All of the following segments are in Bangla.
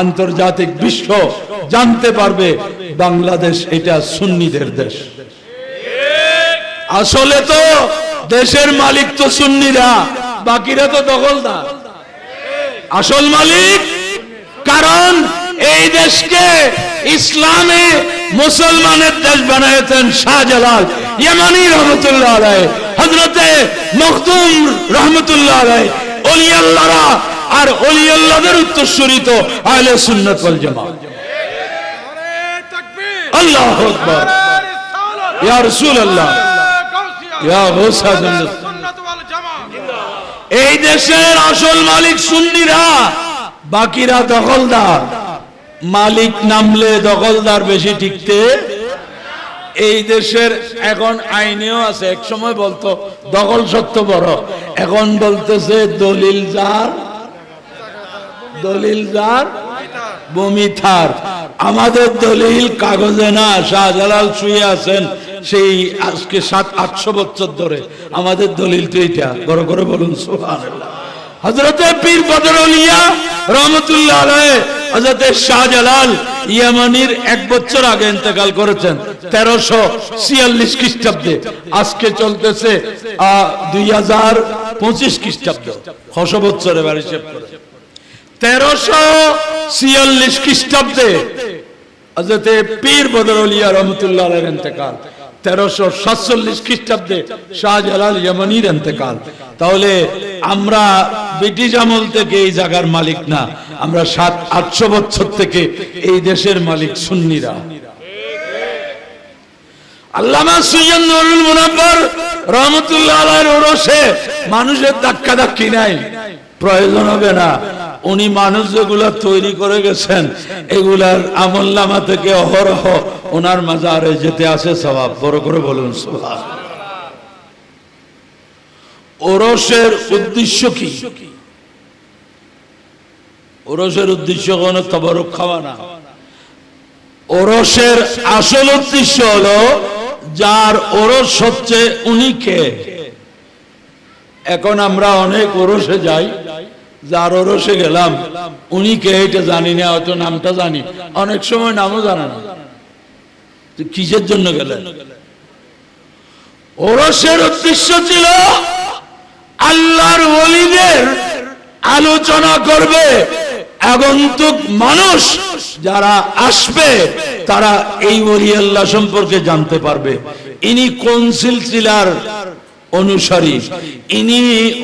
আন্তর্জাতিক বিশ্ব জানতে পারবে বাংলাদেশ এটা সুন্নিদের দেশ। আসলে তো দেশের মালিক তো সুন্নিরা, বাকিরা তো দখলদার। আসল মালিক, কারণ এই দেশকে ইসলামে মুসলমানের দেশ বানিয়েছেন শাহজালাল ইয়ামানি রহমতুল্লাহ রায় হজরতে মখদুম রহমতুল্লাহ রায় অলি আল্লাহরা আর অলি আল্লাহদের তো আহলে সুন্নাত ওয়াল আল্লাহ আকবার। ইয়া ইয়া জান্নাত এই দেশের আসল মালিক সুন্নিরা, বাকিরা দখলদার। মালিক নামলে দখলদার বেশি টিকতে এই দেশের এখন আইনেও আছে, এক সময় বলতো দখল সত্য বড়, এখন বলতেছে দলিল যার। দলিল যার? বমিথার আমাদের দলিল কাগজে না, শাহজালাল শুয়ে আছেন সেই আজকে সাত, আটশো বছর ধরে। আমাদের দলিল তো এইটা। বড় করে বলুন সোহান এক বছর আগে ইন্তেকাল করেছেন, তেরোশো খ্রিস্টাব্দে। আজকে চলতেছে দুই হাজার পঁচিশ বছরে বাড়ি করে। তেরোশো ছিয়াল্লিশ খ্রিস্টাব্দে পীর বদরলিয়া খ্রিস্টাব্দে শাহজালাল ইয়ামানির তাহলে আমরা ব্রিটিশ আমল থেকে এই জায়গার মালিক না, আমরা সাত, আটশো বছর থেকে এই দেশের মালিক সুন্নিরা। আল্লামা সুজন নুরুল মুনাব্বর রহমতুল্লাহ আলাইহির ওরসে মানুষের ধাক্কা ধাক্কি নাই, প্রয়োজন হবে না। উনি মানুষ যেগুলা তৈরি করে গেছেন, এগুলার আমল নামা থেকে অহরহ ওনার মাজারে যেতে আসে স্বভাব। বড় করে বলুন স্বভাব ওরসের উদ্দেশ্য কি? ওরসের উদ্দেশ্য কোন তবরক খাওয়া না। ওরসের আসল উদ্দেশ্য হলো, যার ওরস হচ্ছে উনি কে এখন আমরা অনেক ওরসে যাই যার ওরসে গেলাম। উনি কে এটা জানি না, হয়তো নামটা জানি। অনেক সময় নামও জানে না। কিসের জন্য গেলেন ওরসের উদ্দেশ্য ছিল আল্লাহর ওলিদের আলোচনা করবে। আগন্তুক মানুষ যারা আসবে, তারা এই ওলি আল্লাহ সম্পর্কে জানতে পারবে। ইনি কোন সিলসিলার অনুসারী। ইনি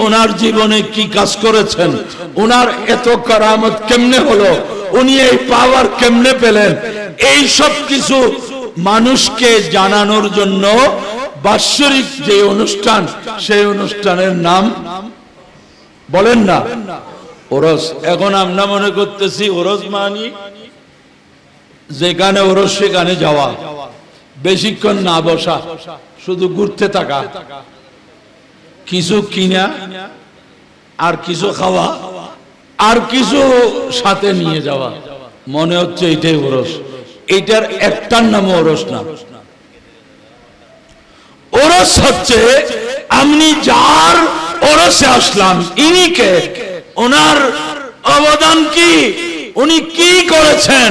ওনার জীবনে কি কাজ করেছেন? ওনার এত কারামত কেমনে হলো? উনি এই পাওয়ার কেমনে পেলেন? এই সব কিছু মানুষকে জানানোর জন্য বাৎসরিক যে অনুষ্ঠান, সেই অনুষ্ঠানের নাম বলেন না। ওরস, এখন আমরা মনে করতেছি ওরস মানি যেখানে ওরস সেখানে যাওয়া। বেশিক্ষণ না বসা, শুধু ঘুরতে থাকা। কিছু কিনা, আর কিছু খাওয়া, আর কিছু সাথে নিয়ে যাওয়া। মনে হচ্ছে এটাই ওরস। এইটার একটার নাম ওরস না। ওরস হচ্ছে, আমি যার ওরসে আসলাম ইনিকে ওনার অবদান কি? উনি কি করেছেন?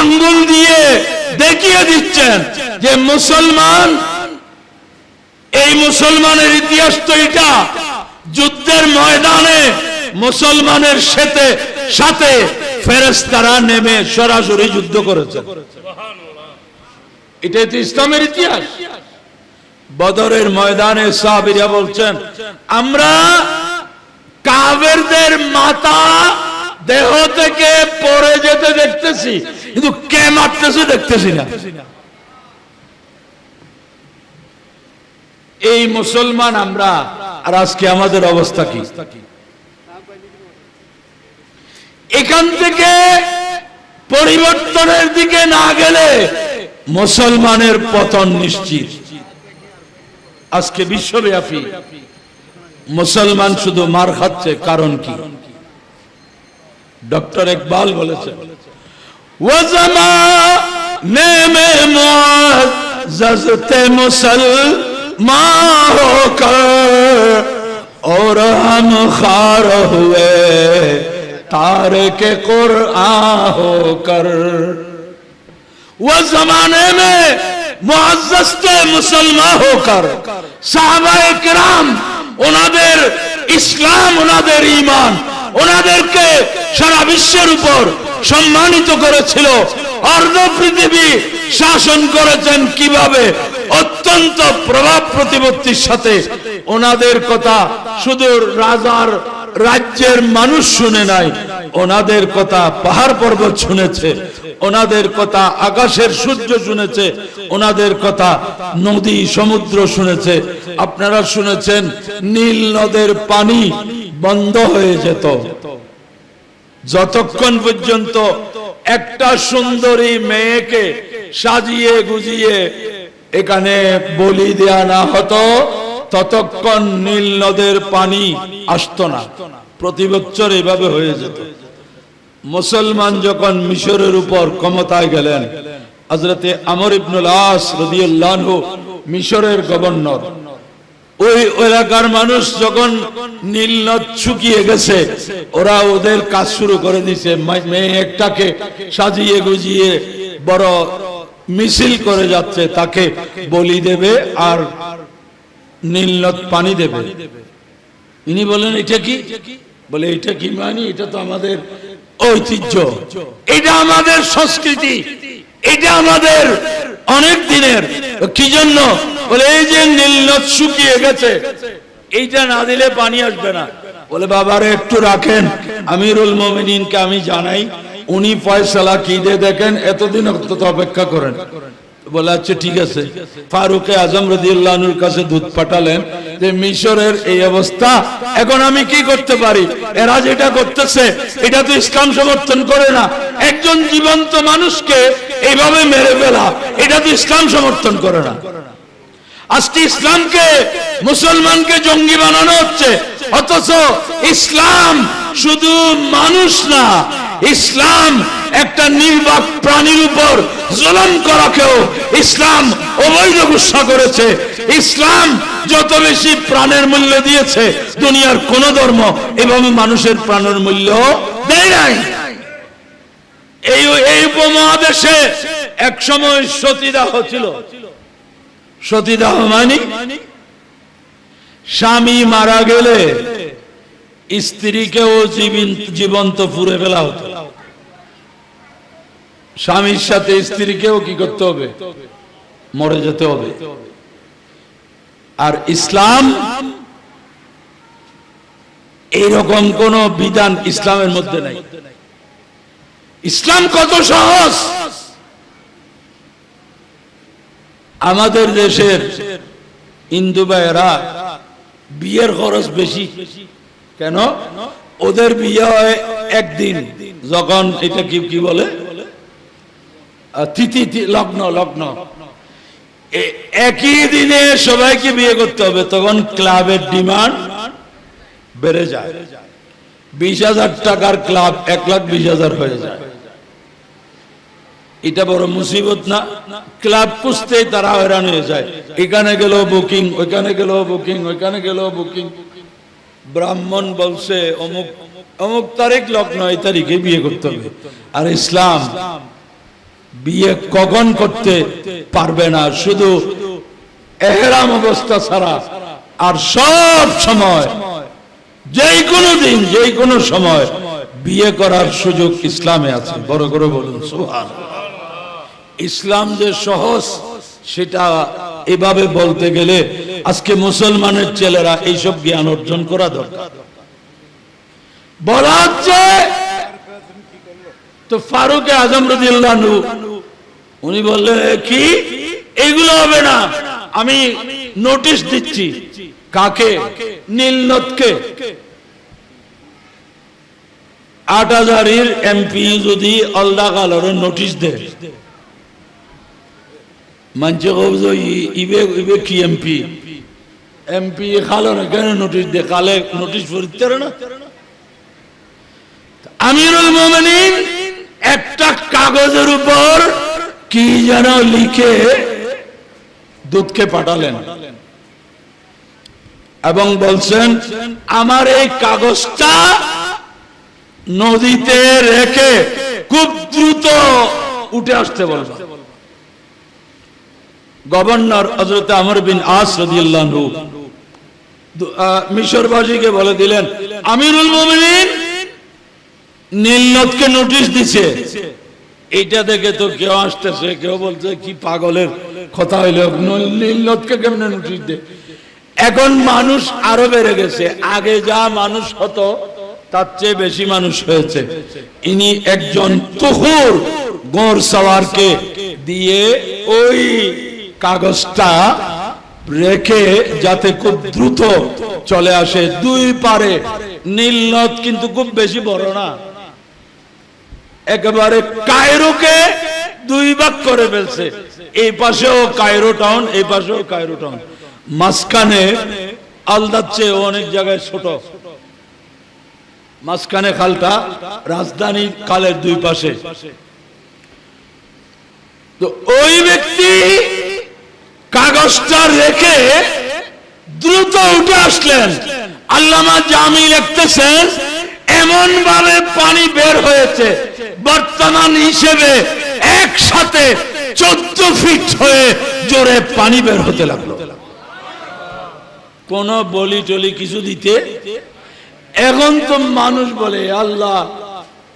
আঙ্গুল দিয়ে দেখিয়ে দিচ্ছেন যে মুসলমান, এই মুসলমানের ইতিহাস তো এটা, যুদ্ধের ময়দানে মুসলমানের সাথে সাথে ফেরেস্তারা নেমে সরাসরি যুদ্ধ করেছে। এটাই তো ইসলামের ইতিহাস। বদরের ময়দানে সাহাবিরা বলছেন, আমরা কাবেরদের মাথা দেহ থেকে পড়ে যেতে দেখতেছি। কিন্তু কে মারতেছে দেখতেছি না। এই মুসলমান আমরা, আর আজকে আমাদের অবস্থা কি? এখান থেকে পরিবর্তনের দিকে না গেলে মুসলমানের পতন নিশ্চিত। আজকে বিশ্বব্যাপী মুসলমান শুধু মার খাচ্ছে, কারণ কি? ডক্টর ইকবাল বলেছেন وہ زمانے میں معززت مسلمان ہو کر، اور ہم خار ہوئے تار کے قرآن ہو کر۔ وہ زمانے میں معززت مسلمان ہو کر، صحابہ کرام دیر اسلام انہ دیر ایمان۔ ওনাদেরকে সারা বিশ্বের উপর সম্মানিত করেছিল। অর্ধ পৃথিবী শাসন করেছেন কীভাবে? অত্যন্ত প্রভাব প্রতিপত্তির সাথে। ওনাদের কথা শুধু রাজার রাজ্যের মানুষ শুনে নাই, ওনাদের কথা পাহাড় পর্বত শুনেছে, ওনাদের কথা আকাশের সূর্য শুনেছে, ওনাদের কথা নদী সমুদ্র শুনেছে। আপনারা শুনেছেন নীল নদের পানি বন্ধ হয়ে যেত। যতক্ষণ পর্যন্ত একটা সুন্দরী মেয়েকে সাজিয়ে গুজিয়ে এখানে বলি দেয়া না হতো, ততক্ষণ নীল নদের পানি আসত না। প্রতি বছর এভাবে হয়ে যেত। মুসলমান যখন মিশরের উপর ক্ষমতায় গেলেন হজরতে আমর ইবনুল আস রদিউল্লাহু মিশরের গভর্নর ওই এলাকার মানুষ যখন নীল নদ শুকিয়ে গেছে, ওরা ওদের কাজ শুরু করে দিছে। মেয়ে একটাকে সাজিয়ে গুজিয়ে বড় মিছিল করে যাচ্ছে, তাকে বলি দেবে আর নীল নদ পানি দেবে। ইনি বলেন এটা কি? বলে, এটা কি মানি? এটা তো আমাদের ঐতিহ্য। এটা আমাদের সংস্কৃতি। এটা আমাদের অনেক দিনের। কি জন্য? বলে, এই যে নীলনদ শুকিয়ে গেছে, এইটা না দিলে পানি আসবে না। বলে, বাবারে, একটু রাখেন। আমিরুল মমিনকে আমি জানাই, উনি ফয়সালা কি দিয়ে দেখেন? এতদিন অন্তত অপেক্ষা করেন। বলে আচ্ছা ঠিক আছে। ফারুকে আজম রদিউল্লাহনুর কাছে দুধ পাঠালেন যে, মিশরের এই অবস্থা এখন আমি কি করতে পারি? এরা যেটা করতেছে, এটা তো ইসলাম সমর্থন করে না। একজন জীবন্ত মানুষকে এইভাবে মেরে ফেলা, এটা তো ইসলাম সমর্থন করে না। আজকে ইসলামকে মুসলমানকে জঙ্গি বানানো হচ্ছে। অথচ ইসলাম শুধু মানুষ না, ইসলাম একটা নির্বাক প্রাণীর উপর জুলম করাকেও ইসলাম অবৈধ ঘোষণা করেছে। ইসলাম যত বেশি প্রাণের মূল্য দিয়েছে, দুনিয়ার কোন ধর্ম এভাবে মানুষের প্রাণের মূল্য দেয় নাই। এই এই উপমহাদেশে এক সময় সতীদাহ ছিল। সতীদাহ মানে স্বামী মারা গেলে স্ত্রীকেও জীবিন- জীবন্ত পুরে ফেলা হতো। স্বামীর সাথে স্ত্রীকেও কি করতে হবে? মরে যেতে হবে। আর ইসলাম এইরকম কোন বিধান ইসলামের মধ্যে নাই। ইসলাম কত সহজ? আমাদের দেশের হিন্দু ভাইয়েরা বিয়ের খরচ বেশি। কেন? ওদের বিয়ে হয় একদিন, যখন এটা কি কি বলে? তিথি লগ্ন লগ্ন। একই দিনে সবাইকে বিয়ে করতে হবে, তখন ক্লাবের ডিমান্ড বেড়ে যায়। বিশ হাজার টাকার ক্লাব এক লাখ বিশ হাজার হয়ে যায়। এটা বড় মুসিবত না। ক্লাব খুঁজতেই তারা হয়রান হয়ে যায়। এখানে গেল বুকিং, ওইখানে গেল বুকিং, ওইখানে গেল বুকিং। ব্রাহ্মণ বলছে, অমুক অমুক তারিখ লগ্ন, এই তারিখে বিয়ে করতে হবে। আর ইসলাম, বিয়ে কখন করতে পারবে না? শুধু এহরাম অবস্থা ছাড়া। আর সব সময়, যেই কোনো দিন, যেই কোনো সময় বিয়ে করার সুযোগ ইসলামে আছে। বড় করে বলুন সুহান ইসলাম যে সহজ, সেটা এভাবে বলতে গেলে আজকে মুসলমানের ছেলেরা এইসব জ্ঞান অর্জন করা দরকার। বলা হচ্ছে, তো ফারুক আজম রদিল্লাহ উনি বললেন কি? এগুলো হবে না। আমি নোটিশ দিচ্ছি কাকে? নীলনদকে আট হাজারের এমপি যদি আল্লাহ কালরে নোটিশ দেয় মানছে কব যে ই- ইবে ইবে কি এমপি এমপি খালো না কেন নোটিশ দে কালে নোটিশ পড়তে না আমিরুল মোমিনিন একটা কাগজের উপর কি যেন লিখে দুধকে পাঠালেন। এবং বলছেন, আমার এই কাগজটা নদীতে রেখে খুব দ্রুত উঠে আসতে বলবেন গভর্নর হজরত আমর বিন আস রাদিয়াল্লাহু মিশরবাসীকে বলে দিলেন, আমিরুল নীলনদকে নোটিশ দিছে। দেখে তো কেউ আসতেছে, কেউ বলছে, কি পাগলের কথা হইল নীলনদকে কেমনে নোটিশ দে? এখন মানুষ আরও বেড়ে গেছে। আগে যা মানুষ হতো, তার চেয়ে বেশি মানুষ হয়েছে। ইনি একজন তুহুর গোর সওয়ারকে দিয়ে ওই কাগজটা রেখে যাতে খুব দ্রুত চলে আসে। দুই পারে নীলনদ কিন্তু খুব বেশি বড় না। একেবারে কায়রোকে দুই ভাগ করে ফেলছে। এই পাশেও কায়রো টাউন, এই পাশেও কায়রো টাউন। মাঝখানে আলদার চেয়ে অনেক জায়গায় ছোট। মাঝখানে খালটা রাজধানী কালের দুই পাশে। তো ওই ব্যক্তি কাগজটা রেখে দ্রুত উঠে আসলেন। আল্লামা জামি লিখতেছেন এমন ভাবে পানি বের হয়েছে, বর্তমান হিসেবে একসাথে চোদ্দ ফিট হয়ে জোরে পানি বের হতে লাগল। কোন বলি টলি কিছু দিতে? এখন তো মানুষ বলে, আল্লাহ,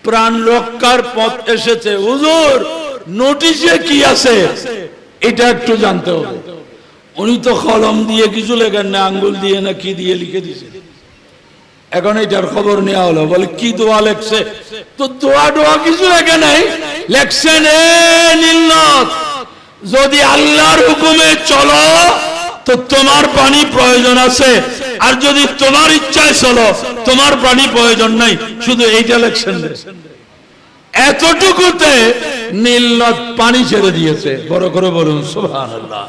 প্রাণ রক্ষার পথ এসেছে। হুজুর নোটিশে কি আছে? এটা একটু জানতে হবে। উনি তো কলম দিয়ে কিছু লেখেন না, আঙ্গুল দিয়ে না কি দিয়ে লিখে দিছে। এখন এটার খবর নেওয়া হলো, বলে, কি দোয়া লেখছে? তো দোয়া দোয়া কিছু লেখে নাই। লেখছেন যদি আল্লাহর হুকুমে চলো, তো তোমার পানি প্রয়োজন আছে। আর যদি তোমার ইচ্ছায় চলো, তোমার পানি প্রয়োজন নাই। শুধু এইটা লেখছেন এতটুকুতে নীলনদ পানি ছেড়ে দিয়েছে। বড় করে বলুন, সুবহানাল্লাহ।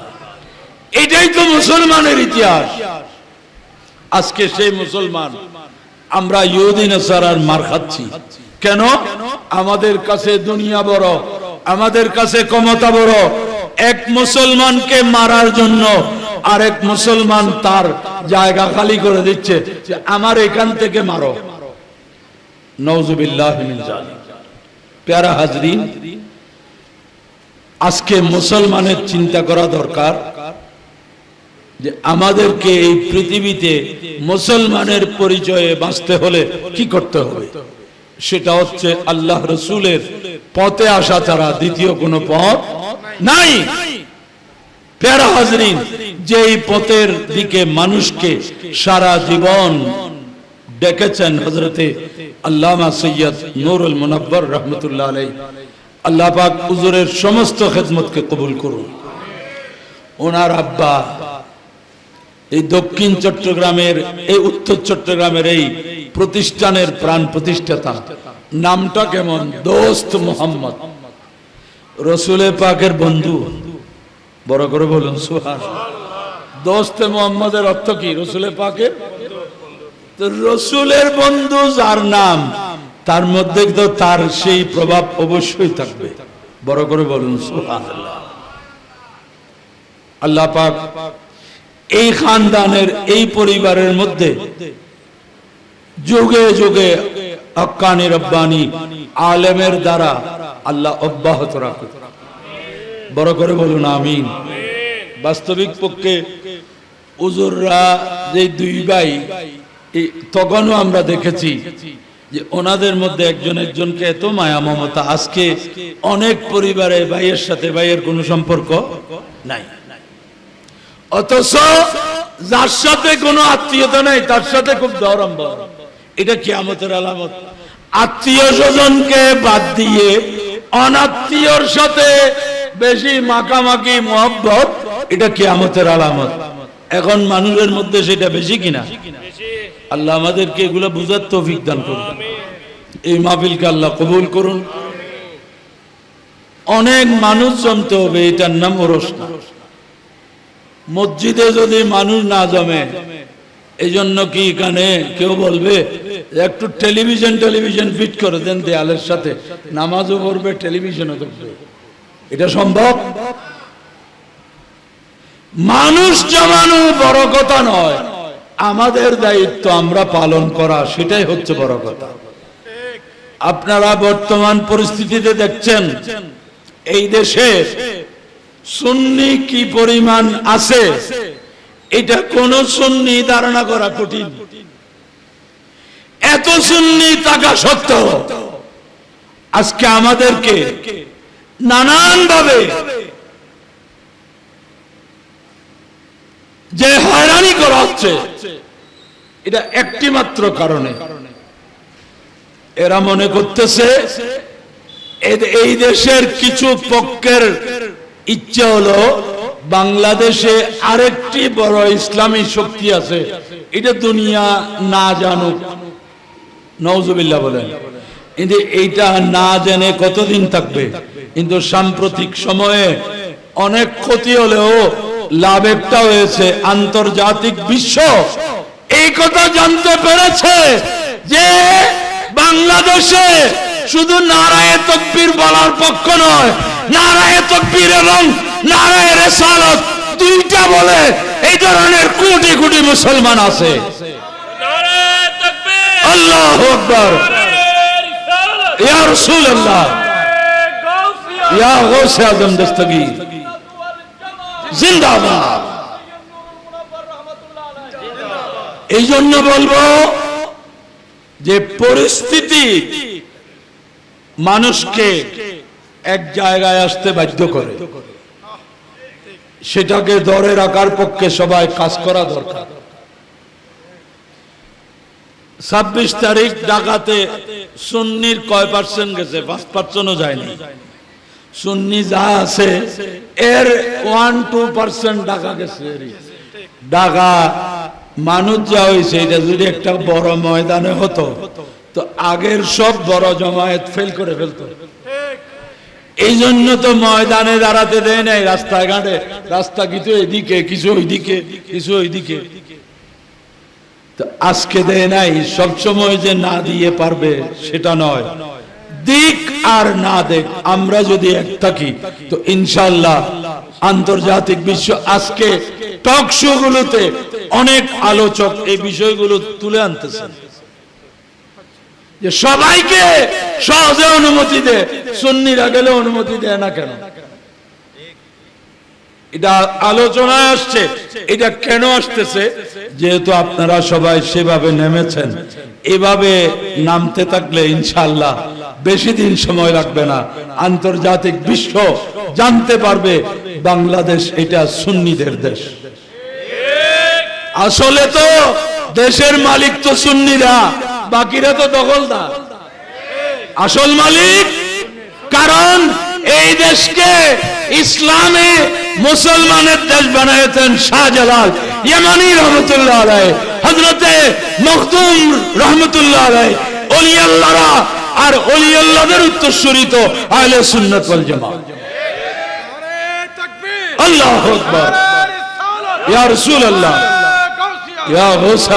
এটাই তো মুসলমানের ইতিহাস। আজকে সেই মুসলমান, আমরা ইহুদিন সারার মার খাচ্ছি। কেন? আমাদের কাছে দুনিয়া বড়, আমাদের কাছে ক্ষমতা বড়। এক মুসলমানকে মারার জন্য আরেক মুসলমান তার জায়গা খালি করে দিচ্ছে আমার এখান থেকে মারো। নওজুবিল্লাহ মিন প্যারা হাজরিন, আজকে মুসলমানের চিন্তা করা দরকার। যে আমাদেরকে এই পৃথিবীতে মুসলমানের পরিচয়ে বাঁচতে হলে কি করতে হবে? সেটা হচ্ছে আল্লাহ রসুলের পথে আসা ছাড়া দ্বিতীয় কোনো পথ নাই। প্যারা হাজরিন, যেই পথের দিকে মানুষকে সারা জীবন ডেকেছেন হজরতে আল্লামা সৈয়দ নুরুল মুনব্বর রহমতুল্লাহ আলাই আল্লাহ পাক হুজুরের সমস্ত খেদমতকে কবুল করুন। ওনার আব্বা এই দক্ষিণ চট্টগ্রামের, এই উত্তর চট্টগ্রামের এই প্রতিষ্ঠানের প্রাণ প্রতিষ্ঠাতা। নামটা কেমন? দোস্ত মোহাম্মদ। রসুলে পাকের বন্ধু। বড় করে বলুন সুহাস দোস্ত মোহাম্মদের অর্থ কি? রসুলে পাকের রসুলের বন্ধু যার নাম, তার মধ্যে তো তার সেই প্রভাব অবশ্যই থাকবে। বড় করে বলুন সুহান আল্লাহ পাক এই খানদানের এই পরিবারের মধ্যে যুগে যুগে হক্কানি রব্বানি আলেমের দ্বারা আল্লাহ অব্যাহত রাখুক। বড় করে বলুন, আমিন। বাস্তবিক পক্ষে উজুররা যে দুই ভাই তখনও আমরা দেখেছি যে ওনাদের মধ্যে একজন একজনকে এত মায়া মমতা, আজকে অনেক পরিবারে ভাইয়ের সাথে ভাইয়ের কোনো সম্পর্ক নাই। অথচ যার সাথে কোনো আত্মীয়তা নাই, তার সাথে খুব দরম্ব এটা কিয়ামতের আলামত। আত্মীয় স্বজনকে বাদ দিয়ে অনাত্মীয়র সাথে বেশি মাখামাখি, মহব্বত, এটা কিয়ামতের আলামত। এখন মানুষের মধ্যে সেটা বেশি কিনা? আল্লাহ আমাদেরকে এগুলো বুঝার তৌফিক দান করুন। এই মাহফিলকে আল্লাহ কবুল করুন। অনেক মানুষ জমতে হবে এটার নাম ওরস না মসজিদে যদি মানুষ না জমে এই জন্য কি এখানে কেউ বলবে, একটু টেলিভিশন টেলিভিশন ফিট করে দেন দেয়ালের সাথে, নামাজও পড়বে, টেলিভিশনও দেখবে এটা সম্ভব? মানুষ জমানো বড় কথা নয়, আমাদের দায়িত্ব আমরা পালন করা, সেটাই হচ্ছে বড় কথা। আপনারা বর্তমান পরিস্থিতিতে দেখছেন, এই দেশে সুন্নি কি পরিমাণ আছে? এটা কোন সুন্নি ধারণা করা কঠিন। এত সুন্নি থাকা সত্ত্বেও আজকে আমাদেরকে নানান ভাবে যে হয়রানি করা হচ্ছে, এটা একটি মাত্র কারণে। এরা মনে করতেছে এই দেশের কিছু পক্ষের ইচ্ছে হলো বাংলাদেশে আরেকটি বড় ইসলামী শক্তি আছে। এটা দুনিয়া না জানুক। নওজুবিল্লাহ বলেন। কিন্তু এইটা না জেনে কতদিন থাকবে? কিন্তু সাম্প্রতিক সময়ে অনেক ক্ষতি হলেও লাভ একটা হয়েছে। আন্তর্জাতিক বিশ্ব এই কথা জানতে পেরেছে যে বাংলাদেশে শুধু নারায় তকবীর বলার পক্ষ নয় নারায় তকবীর এবং নারায় রেসালত দুইটা বলে এই ধরনের কোটি কোটি মুসলমান আছে। আল্লাহ আকবর। ইয়া গাউসিয়া ইয়া গৌসে আজম দস্তগীর জিন্দাবাদ। এই জন্য বলব যে পরিস্থিতি মানুষকে এক জায়গায় আসতে বাধ্য করে। সেটাকে ধরে রাখার পক্ষে সবাই কাজ করা দরকার। ছাব্বিশ তারিখ ঢাকাতে সুন্নির কয় পার্সেন্ট গেছে? পাঁচ পার্সেন্টও যায়নি। সুন্নি যা আছে, এর ওয়ান টু পার্সেন্ট ঢাকা গেছে। ঢাকা মানুষ যা হয়েছে, এটা যদি একটা বড় ময়দানে হতো, তো আগের সব বড় জমায়েত ফেল করে ফেলতো। এই জন্য তো ময়দানে দাঁড়াতে দেয় নাই রাস্তায় ঘাটে রাস্তা কিছু এদিকে, কিছু ওইদিকে কিছু ওইদিকে। আজকে দেয় নাই সবসময় যে না দিয়ে পারবে, সেটা নয়। দিক আর না দেখ আমরা যদি এক থাকি, তো ইনশাল্লাহ আন্তর্জাতিক বিশ্ব আজকে টক শো গুলোতে অনেক আলোচক এই বিষয়গুলো তুলে আনতেছেন। যে সবাইকে সহজে অনুমতি দে, সুন্নিরা গেলে অনুমতি দেয় না কেন? এটা আলোচনায় আসছে। এটা কেন আসতেছে? যেহেতু আপনারা সবাই সেভাবে নেমেছেন। এভাবে নামতে থাকলে ইনশাল্লাহ বেশি দিন সময় লাগবে না। আন্তর্জাতিক বিশ্ব জানতে পারবে বাংলাদেশ এটা সুন্নিদের দেশ। আসলে তো দেশের মালিক তো সুন্নিরা। বাকিরা তো দখলদার। আসল মালিক কারণ এই দেশকে ইসলামে মুসলমানের দেশ বানিয়েছেন শাহজালাল ইয়ামানি রহমতুল্লাহ আলাই হজরতে মখদুম রহমতুল্লাহ আলাই অলিয়াল্লাহরা আর অলিয়াল্লাহদের উত্তরসূরি তো আহলে সুন্নাত ওয়াল নারায়ে আল্লাহু আকবার। ইয়া রাসূলুল্লাহ। গাউসিয়া ইয়া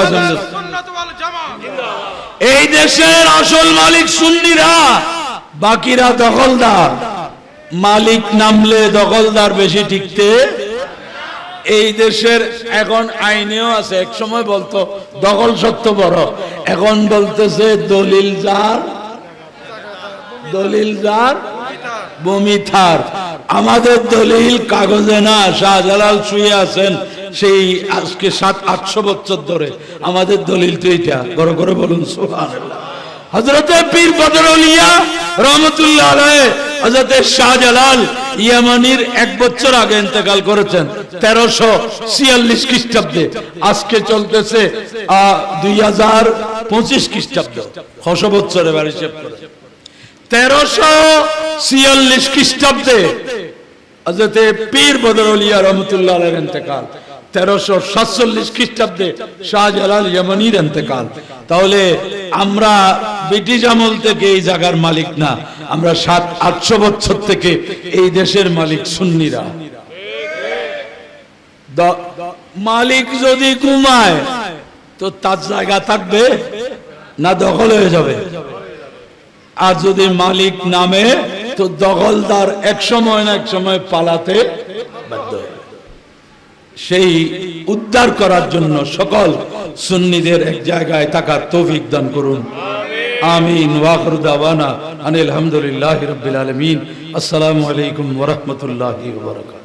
আজম সুন্নাত ওয়াল জামাত এই দেশের আসল মালিক সুন্নিরা, বাকিরা দখলদার। মালিক নামলে দখলদার বেশি টিকতে। এই দেশের এখন আইনেও আছে, এক সময় বলতো, দখল সত্য বড়। এখন বলতেছে, দলিল যার দলিল যার, বমি থার আমাদের দলিল কাগজে না, শাহজালাল শুয়ে আছেন। সেই আজকে সাত, আটশো বছর ধরে আমাদের দলিল তো এটা বড় করে বলুন, সুবহানাল্লাহ। হজরতে পীর বদরুলিয়া রহমতুল্লাহ হজরতে শাহজালাল ইয়ামানির এক বছর আগে ইন্তেকাল করেছেন, তেরোশো ছিয়াল্লিশ খ্রিস্টাব্দে। আজকে চলতেছে দুই হাজার পঁচিশ খ্রিস্টাব্দ। ছশো বছর এবার হিসেব করে। তেরোশো ছিয়াল্লিশ খ্রিস্টাব্দে হজরতে পীর বদরুলিয়া রহমতুল্লাহ আলের ইন্তেকাল। তেরোশো সাতচল্লিশ খ্রিস্টাব্দে শাহজালাল ইয়ামানির ইন্তেকাল তাহলে আমরা ব্রিটিশ আমল থেকে এই জায়গার মালিক না, আমরা সাত, আটশো বছর থেকে এই দেশের মালিক সুন্নিরা। মালিক যদি ঘুমায়, তো তার জায়গা থাকবে না দখল হয়ে যাবে। আর যদি মালিক নামে, তো দখলদার এক সময় না এক সময় পালাতে বাধ্য। সেই উদ্ধার করার জন্য সকল সুন্নিদের এক জায়গায় থাকার তৌফিক দান করুন। আমিন। ওয়াখরু দাওয়ানা আনিল হামদুলিল্লাহি রাব্বিল আলামিন। আসসালামু আলাইকুম ওয়া রাহমাতুল্লাহি ওয়া বারাকাতুহু।